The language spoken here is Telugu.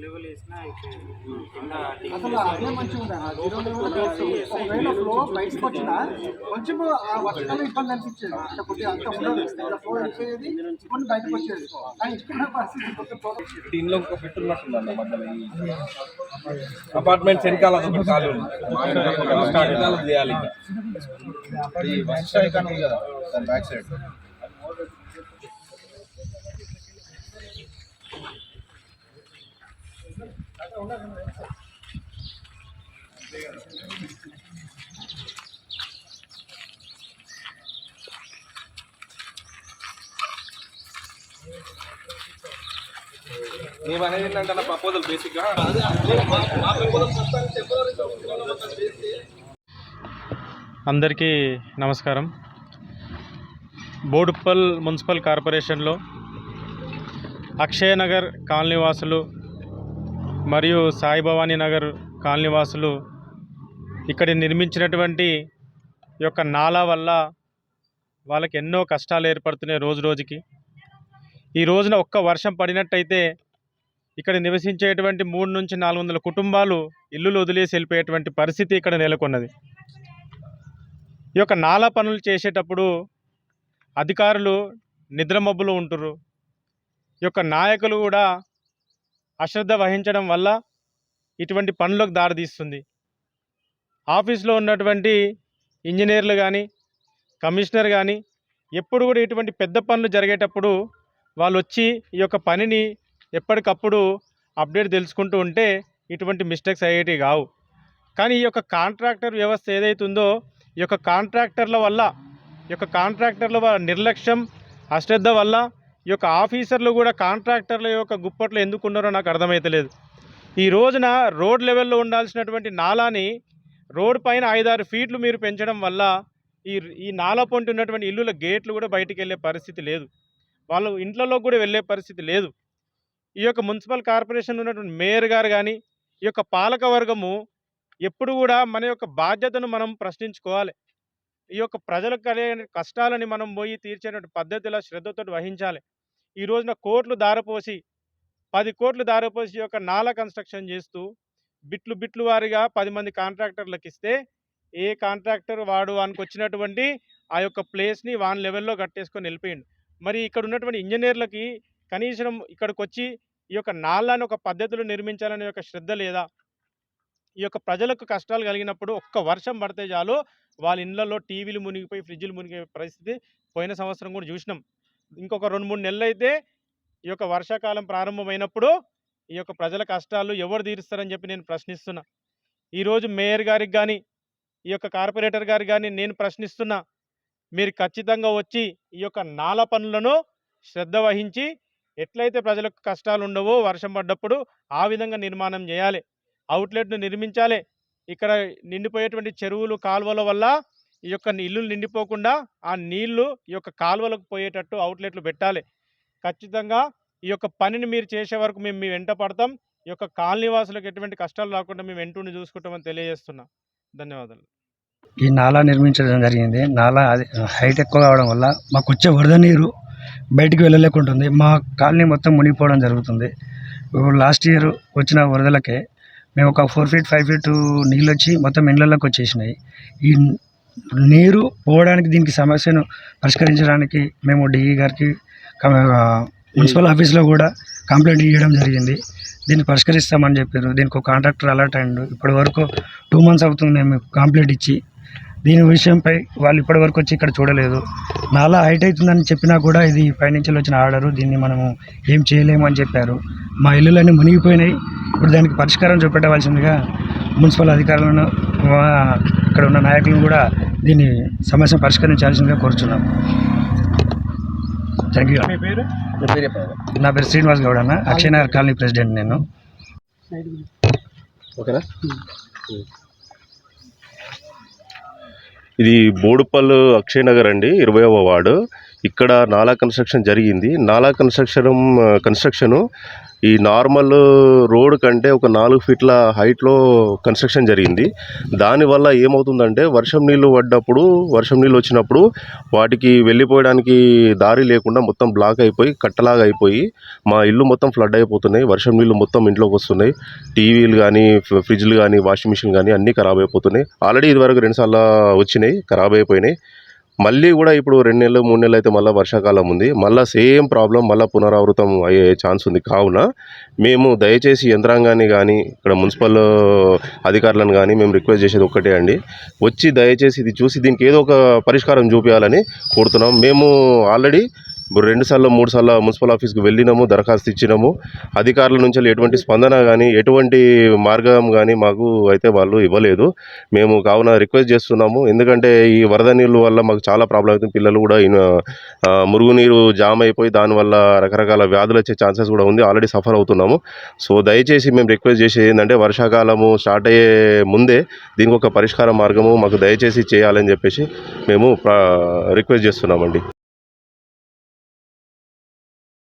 లెవెల్ వేసినా అదే మంచిగా ఉంది? ఫ్లో బయటకు వచ్చినా కొంచెం ఆ వర్షాలు ఇబ్బంది అనిపించేది. అంటే కొద్దిగా అంత ఉండదు. ఇలా ఫ్లో వెళ్ళిపోయేది కొన్ని బయటకు వచ్చేది. కానీ ఇక్కడ పరిస్థితి కొంచెం ఫ్లో దీనిలో ఒక మధ్యలో అపార్ట్మెంట్స్ వెనకాల ఒక ఖాళీ ఉంది. వెనకాల చేయాలి ఉంది కదా? దాని బ్యాక్ సైడ్ మేము అనేది ఏంటంటే ప్రపోజల్ బేసిక్గా అందరికీ నమస్కారం. బోడుప్పల్ మున్సిపల్ కార్పొరేషన్లో అక్షయనగర్ కాలనీవాసులు మరియు సాయిభవానీ నగర్ కాలనీవాసులు ఇక్కడ నిర్మించినటువంటి ఈ యొక్క నాలా వల్ల వాళ్ళకి ఎన్నో కష్టాలు ఏర్పడుతున్నాయి రోజు రోజుకి. ఈ రోజున ఒక్క వర్షం పడినట్టయితే ఇక్కడ నివసించేటువంటి మూడు నుంచి నాలుగు వందల కుటుంబాలు ఇల్లులు వదిలేసి వెళ్ళిపోయేటువంటి పరిస్థితి ఇక్కడ నెలకొన్నది. ఈ యొక్క నాలా పనులు చేసేటప్పుడు అధికారులు నిద్రమబ్బులు ఉంటుర్రు. ఈ యొక్క నాయకులు కూడా అశ్రద్ధ వహించడం వల్ల ఇటువంటి పనులకు దారితీస్తుంది. ఆఫీస్లో ఉన్నటువంటి ఇంజనీర్లు కానీ కమిషనర్ కానీ ఎప్పుడు కూడా ఇటువంటి పెద్ద పనులు జరిగేటప్పుడు వాళ్ళు వచ్చి ఈ యొక్క పనిని ఎప్పటికప్పుడు అప్డేట్ తెలుసుకుంటూ ఉంటే ఇటువంటి మిస్టేక్స్ అయ్యేటివి కావు. కానీ ఈ యొక్క కాంట్రాక్టర్ వ్యవస్థ ఏదైతుందో ఈ యొక్క కాంట్రాక్టర్ల వల్ల ఈ యొక్క కాంట్రాక్టర్ల నిర్లక్ష్యం అశ్రద్ధ వల్ల ఈ యొక్క ఆఫీసర్లు కూడా కాంట్రాక్టర్ల యొక్క గుప్పట్లో ఎందుకు ఉన్నారో నాకు అర్థమైతలేదు. ఈ రోజున రోడ్ లెవెల్లో ఉండాల్సినటువంటి నాలాని రోడ్ పైన ఐదారు ఫీట్లు మీరు పెంచడం వల్ల ఈ ఈ నాలపొంటి ఉన్నటువంటి ఇల్లుల గేట్లు కూడా బయటికి వెళ్ళే పరిస్థితి లేదు. వాళ్ళు ఇంట్లలో కూడా వెళ్ళే పరిస్థితి లేదు. ఈ యొక్క మున్సిపల్ కార్పొరేషన్ ఉన్నటువంటి మేయర్ గారు కానీ ఈ యొక్క పాలక వర్గము ఎప్పుడు కూడా మన యొక్క బాధ్యతను మనం ప్రశ్నించుకోవాలి. ఈ యొక్క ప్రజలకు కలిగే కష్టాలని మనం పోయి తీర్చేటువంటి పద్ధతిలో శ్రద్ధతో వహించాలి. ఈ రోజున కోట్లు దారపోసి పది కోట్లు దారపోసి ఈ యొక్క నాలా కన్స్ట్రక్షన్ చేస్తూ బిట్లు బిట్లు వారిగా పది మంది కాంట్రాక్టర్లకు ఇస్తే ఏ కాంట్రాక్టర్ వాడు వానికి వచ్చినటువంటి ఆ యొక్క ప్లేస్ని వాన్ లెవెల్లో కట్టేసుకొని వెళ్ళిపోయిండు. మరి ఇక్కడ ఉన్నటువంటి ఇంజనీర్లకి కనీసం ఇక్కడికి వచ్చి ఈ యొక్క నాళ్ళని ఒక పద్ధతిలో నిర్మించాలనే యొక్క శ్రద్ధ లేదా ఈ యొక్క ప్రజలకు కష్టాలు కలిగినప్పుడు ఒక్క వర్షం పడితే చాలు వాళ్ళ ఇళ్ళలో టీవీలు మునిగిపోయి ఫ్రిడ్జ్లు మునిగే పరిస్థితి పోయిన సంవత్సరం కూడా చూసినాం. ఇంకొక రెండు మూడు నెలలు అయితే ఈ యొక్క వర్షాకాలం ప్రారంభమైనప్పుడు ఈ యొక్క ప్రజల కష్టాలు ఎవరు తీరుస్తారని చెప్పి నేను ప్రశ్నిస్తున్నా. ఈరోజు మేయర్ గారికి కానీ ఈ యొక్క కార్పొరేటర్ గారికి కానీ నేను ప్రశ్నిస్తున్నా. మీరు ఖచ్చితంగా వచ్చి ఈ యొక్క నాల పనులను శ్రద్ధ వహించి ఎట్లయితే ప్రజలకు కష్టాలు ఉండవో వర్షం పడ్డప్పుడు ఆ విధంగా నిర్మాణం చేయాలి. అవుట్లెట్ను నిర్మించాలి. ఇక్కడ నిండిపోయేటువంటి చెరువులు కాలువల వల్ల ఈ యొక్క ఇల్లులు నిండిపోకుండా ఆ నీళ్ళు ఈ యొక్క కాలువలకు పోయేటట్టు అవుట్లెట్లు పెట్టాలి. ఖచ్చితంగా ఈ యొక్క పనిని మీరు చేసే వరకు మేము మీ వెంట పడతాం. ఈ యొక్క కాలనీవాసులకు ఎటువంటి కష్టాలు రాకుండా మేము వెంటుండి చూసుకుంటామని తెలియజేస్తున్నా. ధన్యవాదాలు. ఈ నాలా నిర్మించడం జరిగింది. నాలా అది హైట్ ఎక్కువ కావడం వల్ల మాకు వచ్చే వరద నీరు బయటికి వెళ్ళలేకుంటుంది. మా కాలనీ మొత్తం మునిగిపోవడం జరుగుతుంది. లాస్ట్ ఇయర్ వచ్చిన వరదలకే మేము ఒక ఫోర్ ఫీట్ ఫైవ్ ఫీట్ నీళ్ళు వచ్చి మొత్తం ఇండ్లలోకి వచ్చేసినాయి. ఈ నీరు పోవడానికి దీనికి సమస్యను పరిష్కరించడానికి మేము డిఈ గారికి మున్సిపల్ ఆఫీస్లో కూడా కంప్లైంట్ ఇవ్వడం జరిగింది. దీన్ని పరిష్కరిస్తామని చెప్పారు. దీనికి ఒక కాంట్రాక్టర్ అలర్ట్ అయ్యిండు. ఇప్పటి వరకు టూ మంత్స్ అవుతుంది మేము కంప్లైంట్ ఇచ్చి. దీని విషయంపై వాళ్ళు ఇప్పటి వరకు వచ్చి ఇక్కడ చూడలేదు. నాలా హైట్ అవుతుందని చెప్పినా కూడా ఇది పైనుంచి వచ్చిన ఆర్డరు. దీన్ని మనము ఏం చేయలేము అని చెప్పారు. మా ఇల్లులన్నీ మునిగిపోయినాయి. ఇప్పుడు దానికి పరిష్కారం చూపెట్టవలసిందిగా మున్సిపల్ అధికారులను ఇక్కడ ఉన్న నాయకులను కూడా దీన్ని సమస్యను పరిష్కరించాల్సిందిగా కోరుచున్నాము థ్యాంక్ యూ నా పేరు శ్రీనివాస్ గౌడ్ అన్న. అక్షయనగర్ కాలనీ ప్రెసిడెంట్ నేను. ఓకేనా? ఇది బోడుపల్లు అక్షయ్ నగర్ అండి ఇరవైవ వార్డు. ఇక్కడ నాలా కన్స్ట్రక్షన్ జరిగింది. నాలా కన్స్ట్రక్షన్ కన్స్ట్రక్షను ఈ నార్మల్ రోడ్ కంటే ఒక నాలుగు ఫీట్ల హైట్లో కన్స్ట్రక్షన్ జరిగింది. దానివల్ల ఏమవుతుందంటే వర్షం నీళ్ళు పడ్డప్పుడు వర్షం నీళ్ళు వచ్చినప్పుడు వాటికి వెళ్ళిపోయడానికి దారి లేకుండా మొత్తం బ్లాక్ అయిపోయి కట్టలాగా అయిపోయి మా ఇల్లు మొత్తం ఫ్లడ్ అయిపోతున్నాయి. వర్షం నీళ్ళు మొత్తం ఇంట్లోకి వస్తున్నాయి. టీవీలు కానీ ఫ్రిడ్జ్లు కానీ వాషింగ్ మిషన్ కానీ అన్నీ ఖరాబ్ అయిపోతున్నాయి. ఆల్రెడీ ఇదివరకు రెండుసార్లు వచ్చినాయి ఖరాబ్ అయిపోయినాయి. మళ్ళీ కూడా ఇప్పుడు రెండు నెలలు మూడు నెలలు అయితే మళ్ళీ వర్షాకాలం ఉంది. మళ్ళీ సేమ్ ప్రాబ్లం మళ్ళీ పునరావృతం అయ్యే ఛాన్స్ ఉంది. కావున మేము దయచేసి యంత్రాంగాన్ని కానీ ఇక్కడ మున్సిపల్ అధికారులను కానీ మేము రిక్వెస్ట్ చేసేది ఒక్కటే అండి. వచ్చి దయచేసి ఇది చూసి దీనికి ఏదో ఒక పరిష్కారం చూపించాలని కోరుతున్నాం. మేము ఆల్రెడీ ఇప్పుడు రెండు సార్లు మూడు సార్లు మున్సిపల్ ఆఫీస్కి వెళ్ళినాము దరఖాస్తు ఇచ్చినాము. అధికారుల నుంచి ఎటువంటి స్పందన కానీ ఎటువంటి మార్గం కానీ మాకు అయితే వాళ్ళు ఇవ్వలేదు. మేము కావున రిక్వెస్ట్ చేస్తున్నాము. ఎందుకంటే ఈ వరద నీళ్ళు వల్ల మాకు చాలా ప్రాబ్లం అవుతుంది. పిల్లలు కూడా మురుగునీరు జామ్ అయిపోయి దానివల్ల రకరకాల వ్యాధులు వచ్చే ఛాన్సెస్ కూడా ఉంది. ఆల్రెడీ సఫర్ అవుతున్నాము. సో దయచేసి మేము రిక్వెస్ట్ చేసేది ఏంటంటే వర్షాకాలము స్టార్ట్ అయ్యే ముందే దీనికి ఒక పరిష్కార మార్గము మాకు దయచేసి చేయాలని చెప్పేసి మేము రిక్వెస్ట్ చేస్తున్నామండి.